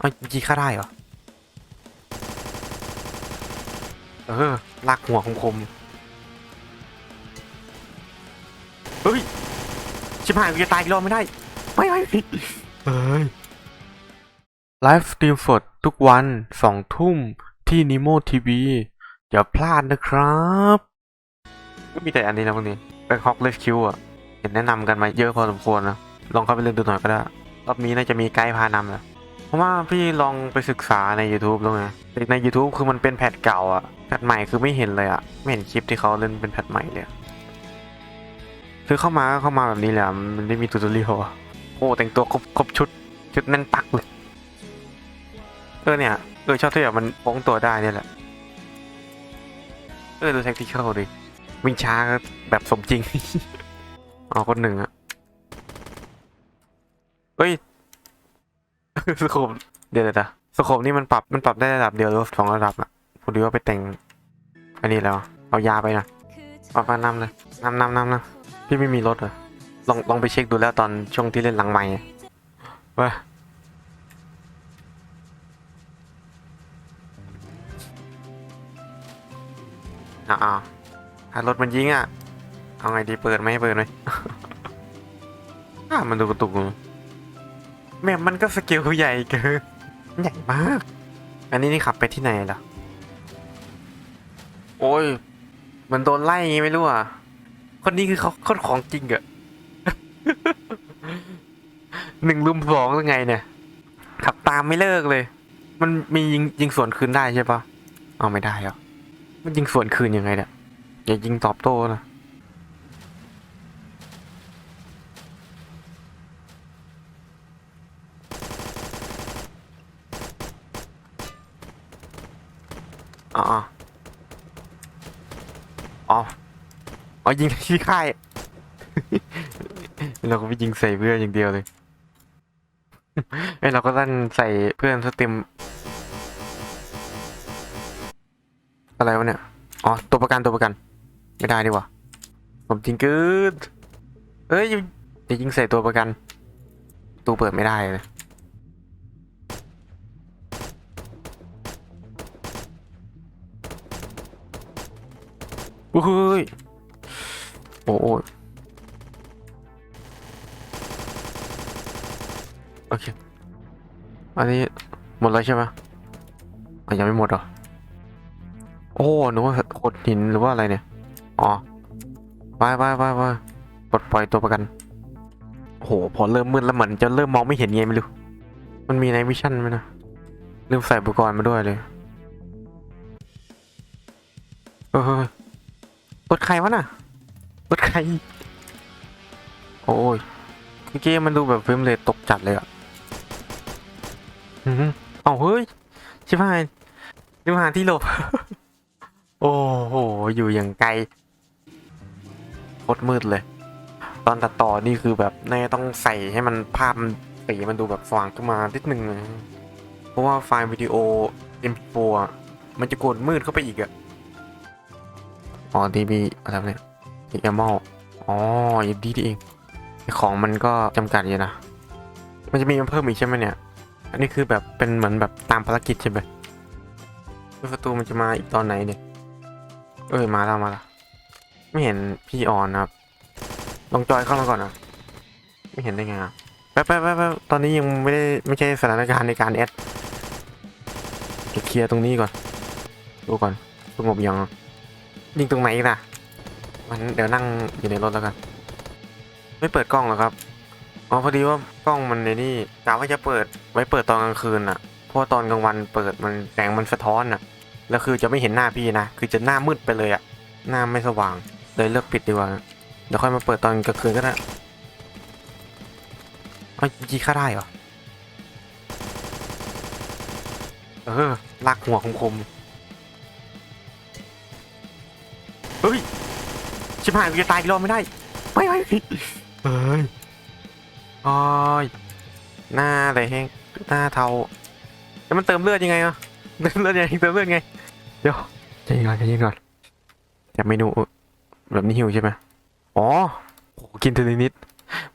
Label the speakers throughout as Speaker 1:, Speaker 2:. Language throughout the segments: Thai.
Speaker 1: เอ้ยยิงฆ่าได้เหรอ เออลากหัวคมๆเฮ้ย ชิบหายกูจะตายอีกรอบไม่ได้ ไม่ไม่เฮ้ย ไลฟ์สตรีมสดทุกวันสองทุ่มที่นิโมทีวีอย่าพลาดนะครับ ก็มีแต่อันนี้นะพวกนี้แบงคอกเลสคิวอะ เห็นแนะนำกันมาเยอะพอสมควรนะ ลองเข้าไปเล่นดูหน่อยก็ได้ รอบนี้น่าจะมีไกด์พานำแหละ เพราะว่าพี่ลองไปศึกษาใน YouTube แล้วไงใน YouTube คือมันเป็นแพทเก่าอะแพทใหม่คือไม่เห็นเลยอะไม่เห็นคลิปที่เขาเล่นเป็นแพทใหม่เลยคือเข้ามาก็เข้ามาแบบนี้แหละมันไม่มีตูตอเรียลอโอ้แต่งตัวครบครบชุดชุดแน่นปักเลยเออเนี่ยเออชอบที่แบบมันโป้งตัวได้เนี่ยแหละเออดูแท็กติคอลดิวิ่งช้าแบบสมจริงเอคนหนึ่งอะเฮ้ย สโคปเดี๋ยวเดี๋ยวสโคปนี่มันปรับมันปรับได้ระดับเดียวหรือสองระดับอะพอดีว่าไปแต่งอันนี้แล้ว เอายาไปนะเอาไปนำเลยนำนำนำนะพี่ไม่มีรถเหรอลองลองไปเช็คดูแล้วตอนช่วงที่เล่นหลังใหม่ว่าอ้าวถ้ารถมันยิงอะ เอาไงดีเปิดไหมเปิดไหมอ่ามันดูกระตุก แม่มันก็สเกลใหญ่เกินใหญ่มาก อันนี้นี่ขับไปที่ไหนล่ะ โอ้ย มันโดนไล่ไงไม่รู้อะ คนนี้คือเขาคนของจริงอะหนึ่งลุมสองยังไงเนี่ย ขับตามไม่เลิกเลย มันมียิงยิงสวนคืนได้ใช่ปะเอาไม่ได้เหรอ มันยิงสวนคืนยังไงเนี่ย อย่ายิงตอบโต้นะ อ๋ออ๋ออ๋อ อ๋อยิงที่ค่าย เราก็ไปยิงใส่เพื่อนอย่างเดียวเลยไอยเราก็ลั่นใส่เพื่อนสเต็ม อะไรวะเนี่ย อ๋อ ตัวประกันตัวประกัน ไม่ได้ดีกว่า ผมจริงกินเอ้ยจะยิงใส่ตัวประกัน ตู้เปิดไม่ได้เลยอุ้ย โอ้โอ้โอเค อันนี้หมดแล้วใช่ไหมอยังไม่หมดเหรอ โอ้นึกว่าขดหินหรือว่าอะไรเนี่ย อ๋อไปไปไปไปปลดปล่อยตัวประกันโอ้โหพอเริ่มมืดแล้วเหมือนจะเริ่มมองไม่เห็นไงไม่รู้ มันมีในวิชั่นไหมนะลืมใส่อุปกรณ์มาด้วยเลยเออรถใครวะน่ะ รถใคร โอ้ยเมื่อกี้มันดูแบบเฟรมเรทตกจัดเลยอะอือหือเอาเฮ้ย ชิบหายชิบหายที่หลบ โอ้โห อยู่อย่างไกลโคตรมืดเลย ตอนตัดต่อนี่คือแบบน่าจะต้องใส่ให้มันภาพมันสีมันดูแบบสว่างขึ้นมานิดนึงนะเพราะว่าไฟล์วิดีโอ MP4 อะมันจะโกดมืดเข้าไปอีกอะอ๋อ DB อะไรวะเนี่ย อีกมอลอ๋ออย่างดีที่เองของมันก็จำกัดอยู่นะ มันจะมีมาเพิ่มอีกใช่ไหมเนี่ย อันนี้คือแบบเป็นเหมือนแบบตามภารกิจใช่ไหมประตูมันจะมาอีกตอนไหนเนี่ย เอ้ยมาแล้วมาแล้วไม่เห็นพี่ออนครับลองจอยเข้ามาก่อนนะไม่เห็นได้ไงอะแป๊บแป๊บแป๊บแป๊บตอนนี้ยังไม่ได้ไม่ใช่สถานการณ์ในการแอดเดี๋ยวเคลียร์ตรงนี้ก่อน ดูก่อนสงบยังยิงตรงไหนอีกนะ มันเดี๋ยวนั่งอยู่ในรถแล้วกัน ไม่เปิดกล้องหรอครับ อ๋อพอดีว่ากล้องมันในนี่กะว่าจะเปิดไว้เปิดตอนกลางคืนอะ เพราะว่าตอนกลางวันเปิดมันแสงมันสะท้อนอะ แล้วคือจะไม่เห็นหน้าพี่นะ คือจะหน้ามืดไปเลยอะหน้าไม่สว่าง เลยเลือกปิดดีกว่า เดี๋ยวค่อยมาเปิดตอนกลางคืนก็ได้เอายีค่าได้เหรอ เออลากหัวคมๆเฮ้ย ชิบหายกูจะตายอีกรอบไม่ได้ไม่ไม่เฮ้ยโอ้ยหน้าอะไรแห้งหน้าเทาแล้วมันเติมเลือดยังไงอะเติมเลือดยังไงเติมเลือดไง เดี๋ยวใจเย็นก่อนใจเย็นก่อนแต่เมนูแบบนี้หิวใช่ไหมอ๋อโหกินทีละนิด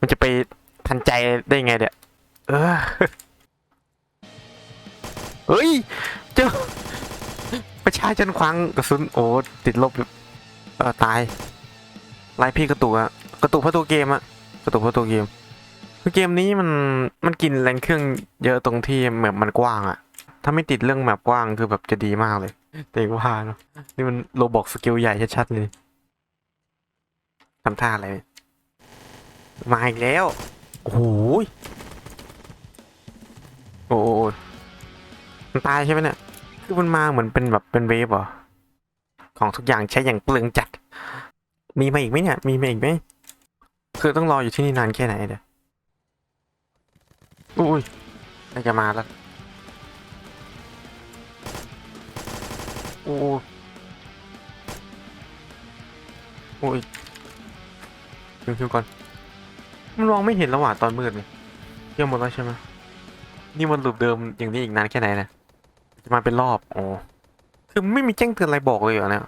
Speaker 1: มันจะไปทันใจได้ไงเดี๋ยเออเฮ้ย เจอประชาชนควังกระสุนโอ้ติดลบเออตาย ไล่พี่กระตุกอะกระตุกเพราะตัวเกมอะกระตุกเพราะตัวเกมคือเกมนี้มันมันกินแรงเครื่องเยอะตรงที่แมปมันกว้างอะถ้าไม่ติดเรื่องแมปกว้างคือแบบจะดีมากเลยแต่ว่าเนาะนี่มันโรบอกสกิลใหญ่ชัดๆเลยทำท่าอะไรเนี่ยมาอีกแล้วโอ้โหโอ้โหมันตายใช่ไหมเนี่ยคือมันมาเหมือนเป็นแบบเป็นเวฟเหรอของทุกอย่างใช้อย่างเปลืองจัด มีมาอีกไหมเนี่ย มีมาอีกไหม คือต้องรออยู่ที่นี่นานแค่ไหนเดี๋ยวอุ้ยน่าจะมาแล้วโอ้ยโอ้ยคิวก่อน มันมองไม่เห็นระหว่างตอนมืดเลยเที่ยวหมดแล้วใช่ไหมนี่มันลูปเดิมอย่างนี้อีกนานแค่ไหนนะ จะมาเป็นรอบโอ้คือไม่มีแจ้งเตือนอะไรบอกเลยเหรอเนี่ย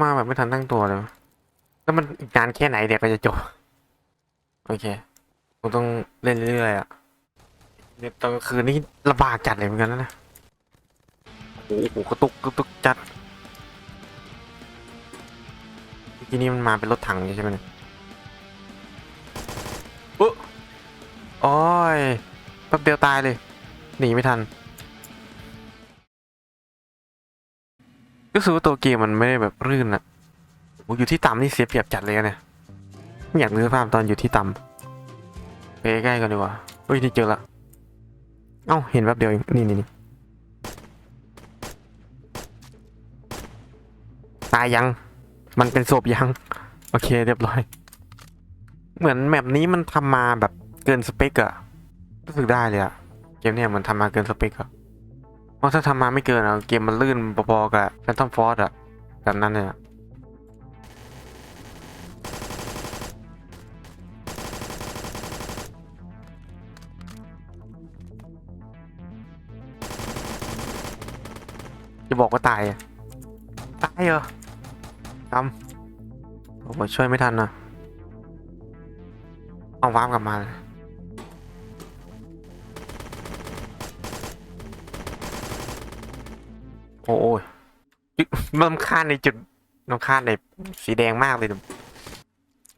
Speaker 1: มาแบบไม่ทันตั้งตัวเลย แล้วมันอีกนานแค่ไหนเดี๋ยวก็จะจบ โอเคผมต้องเล่นเรื่อยๆอะเนี่ยตอนกลางคืนนี่ลำบากจัดเลยเหมือนกันนะโอ้โหกระตุกกระตุกจัดเมื่อกี้นี้มันมาเป็นรถถังใช่ไหมเนี่ยโอ้โอ้ยแป๊บเดียวตายเลย หนีไม่ทันรู้สึกว่าตัวเกมมันไม่ได้แบบรื่นอะ โอ้อยู่ที่ต่ำนี่เสียเปรียบจัดเลยเนี่ยไม่อยากนึกภาพตอนอยู่ที่ต่ำไปใกล้กันดีกว่าเฮ้ยนี่เจอละเอ้าเห็นแป๊บเดียวนี่นี่นี่ตายยัง มันเป็นศพยัง โอเคเรียบร้อย เหมือนแมปนี้มันทำมาแบบเกินสเปกอะรู้สึกได้เลยอะเกมเนี่ยมันทำมาเกินสเปกอะเพราะถ้าทำมาไม่เกินอะเกมมันลื่นพอๆกับ Phantom Force อะแบบนั้นเนี่ย จะบอกว่าตายอะตายเหรอจำโอ้โหช่วยไม่ทันนะเอาวาร์ปกลับมาเลยโอ้ยจุดมันลำคาญในจุดลำคาญในสีแดงมากเลย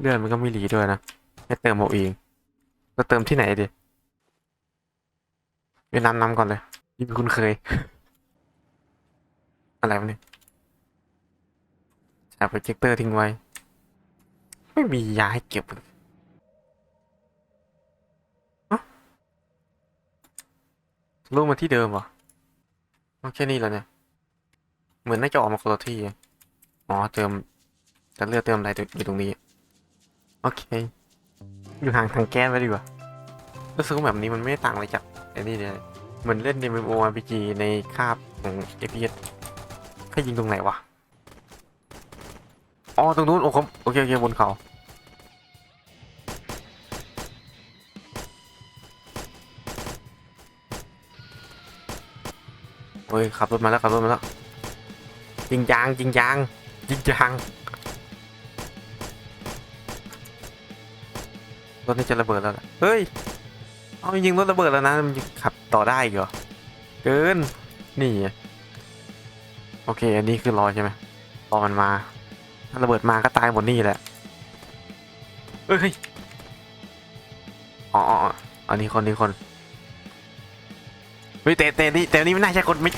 Speaker 1: เลือดมันก็ไม่หลีด้วยนะให้เติมเอาเองแล้วเติมที่ไหนดิเวียดนามนำก่อนเลยนี่คุณเคย อะไรวะเนี่ยใช้โปรเจคเตอร์ทิ้งไว้ ไม่มียาให้เก็บลูกมาที่เดิมเหรอเอาแค่นี้แล้วเนี่ย เหมือนน่าจะออกมาคนละที่ อ๋อ เติมแต่เลือกเติมอะไรอยู่ตรงนี้ โอเค อยู่ห่างทางแก๊สไว้ดีกว่ารู้สึกว่าแบบนี้มันไม่ต่างอะไรจากไอ้นี่เลยเหมือนเล่นใน MMORPG ในคาบของ FPS แค่ยิงตรงไหนวะ อ๋อ ตรงนู้น โอ้โหโอเคโอเคบนเขาเฮ้ย ขับรถมาแล้วขับรถมาแล้ว จริงจังจริงจังจริงจังรถนี่จะระเบิดแล้วเฮ้ย เอาจริงรถระเบิดแล้วนะ มันขับต่อได้อีกเหรอ เกิน นี่ โอเค อันนี้คือรอใช่ไหมรอมันมา ถ้าระเบิดมาก็ตายหมดนี่แหละเฮ้ยอ๋ออันนี้คนนี้คนเฮ้ยแต่แต่นี่แต่นี่ไม่น่าใช่คนไม่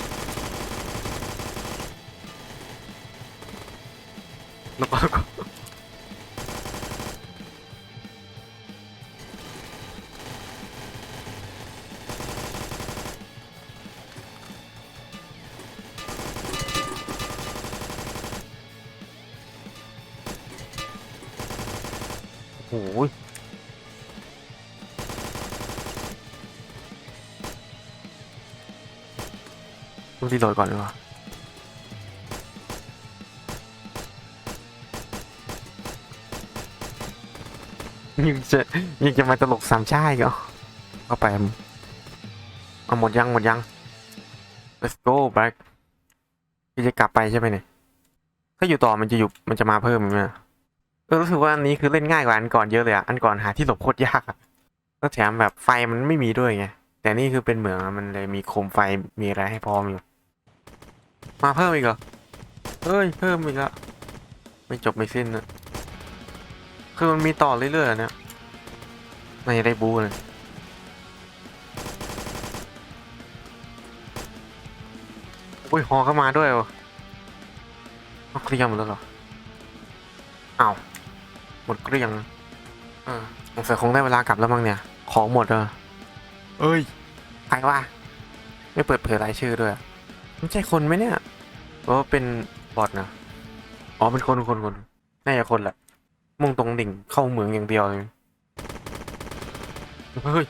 Speaker 1: ล้วก็แล้ โอ้โหต้องรีโหลดก่อนดีกว่ายังจะยังจะมาตลกสามชาติเหรอเข้าไปเอาหมดยังหมดยัง let's go back พี่จะกลับไปใช่ไหมเนี่ย ถ้าอยู่ต่อมันจะอยู่มันจะมาเพิ่มไหมเออ รู้สึกว่าอันนี้คือเล่นง่ายกว่าอันก่อนเยอะเลยอะ อันก่อนหาที่หลบโคตรยากอะแล้วแถมแบบไฟมันไม่มีด้วยไง แต่นี่คือเป็นเหมืองอะมันเลยมีโคมไฟมีอะไรให้พร้อมอยู่ มาเพิ่มอีกเหรอเฮ้ยเพิ่มอีกล้วไม่จบไม่สิ้นนะคือมันมีต่อเรื่อยๆอะเนี่ยไม่ได้บูเลยอุ้ยฮอเข้ามาด้วยวะเอาเกลี้ยงหมดแล้วเหรออ้าว มดเกลี้ยงเออสงสัยคงได้เวลากลับแล้วมั้งเนี่ย ของหมดเออเอ้ยใครวะไม่เปิดเผยรายชื่อด้วยไม่ใช่คนไหมเนี่ยหรือว่าเป็นบอทนะอ๋อเป็นคนคนคนน่าจะคนแหละมุ่งตรงดิ่งเข้าเมืองอย่างเดียวเลยเฮ้ย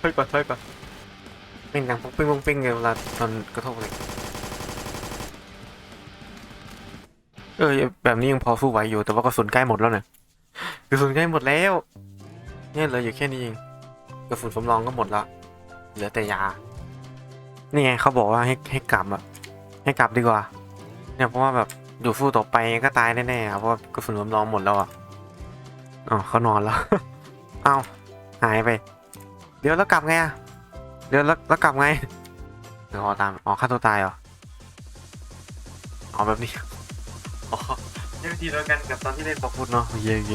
Speaker 1: เฮ้ยก่อนเฮ้ยก่อนเป็นดังปุ๊งปิ้งปุ๊งปิ้งเลยเวลาตอนกระทบเลย เออแบบนี้ยังพอสู้ไหวอยู่แต่ว่ากระสุนใกล้หมดแล้วเนี่ยกระสุนใกล้หมดแล้ว เนี่ยเหลืออยู่แค่นี้เองกระสุนสำรองก็หมดละเหลือแต่ยา นี่ไงเขาบอกว่าให้ให้กลับอะให้กลับดีกว่า เนี่ยเพราะว่าแบบอยู่สู้ต่อไปก็ตายแน่ๆอะเพราะว่ากระสุนสำรองหมดแล้วอะอ๋อเขานอนแล้วเอ้าหายไป เดี๋ยวแล้วกลับไงอะเดี๋ยวแล้วแล้วกลับไงเดี๋ยวรอตามอ๋อฆ่าตัวตายเหรออ๋อแบบนี้ อ๋อเดี๋ยวทีเดียวกันกับตอนที่เล่นบอกพุดเนาะโอเคโอเค